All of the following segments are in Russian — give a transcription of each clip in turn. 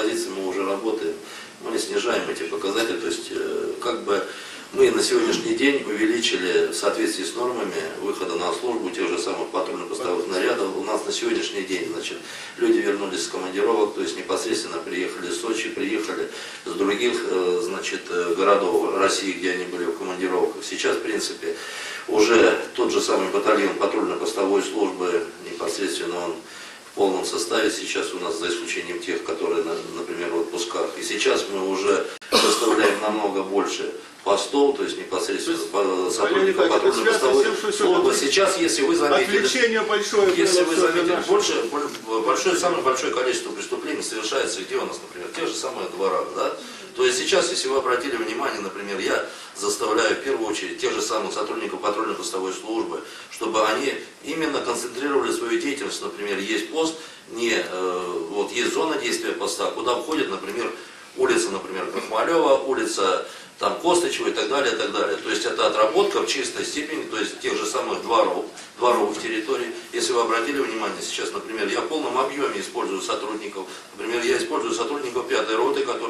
позиции мы уже работаем. Мы снижаем эти показатели. То есть, э, как бы мы на сегодняшний день увеличили в соответствии с нормами выхода на службу тех же самых патрульно-постовых нарядов. У нас на сегодняшний день, значит, люди вернулись с командировок, то есть непосредственно приехали из Сочи, приехали с других, э, значит, э, городов России, где они были в командировках. Сейчас, в принципе, уже тот же самый батальон патрульно-постовой службы, непосредственно он в полном составе сейчас у нас, за исключением тех, которые, на- например, в отпусках. И сейчас мы уже составляем намного больше постов, то есть непосредственно по- сотрудников тем, что службы. Сейчас, если вы заметили, Отвлечение большое если вы заметили, больше, боль- большое, самое большое количество преступлений совершается где у нас, например, в тех же самых дворах, да? Есть сейчас, если вы обратили внимание, например, я заставляю в первую очередь тех же самых сотрудников патрульно-постовой службы, чтобы они именно концентрировали свою деятельность, например, есть пост, не, э, вот есть зона действия поста, куда входит, например, улица, например, Крахмалева, улица там Костычева и так далее, и так далее. То есть это отработка в чистой степени, то есть тех же самых дворов, дворовых территорий. Если вы обратили внимание, сейчас, например, я в полном объеме использую сотрудников. Например, я использую сотрудников пятой роты, которая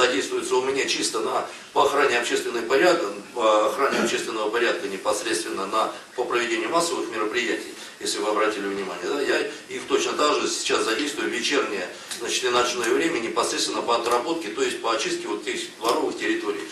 задействуется у меня чисто на, по охране общественного порядка, по охране общественного порядка непосредственно на, по проведению массовых мероприятий, если вы обратили внимание. Да, я их точно так же сейчас задействую в вечернее значит, и ночное время непосредственно по отработке, то есть по очистке вот тех дворовых территорий.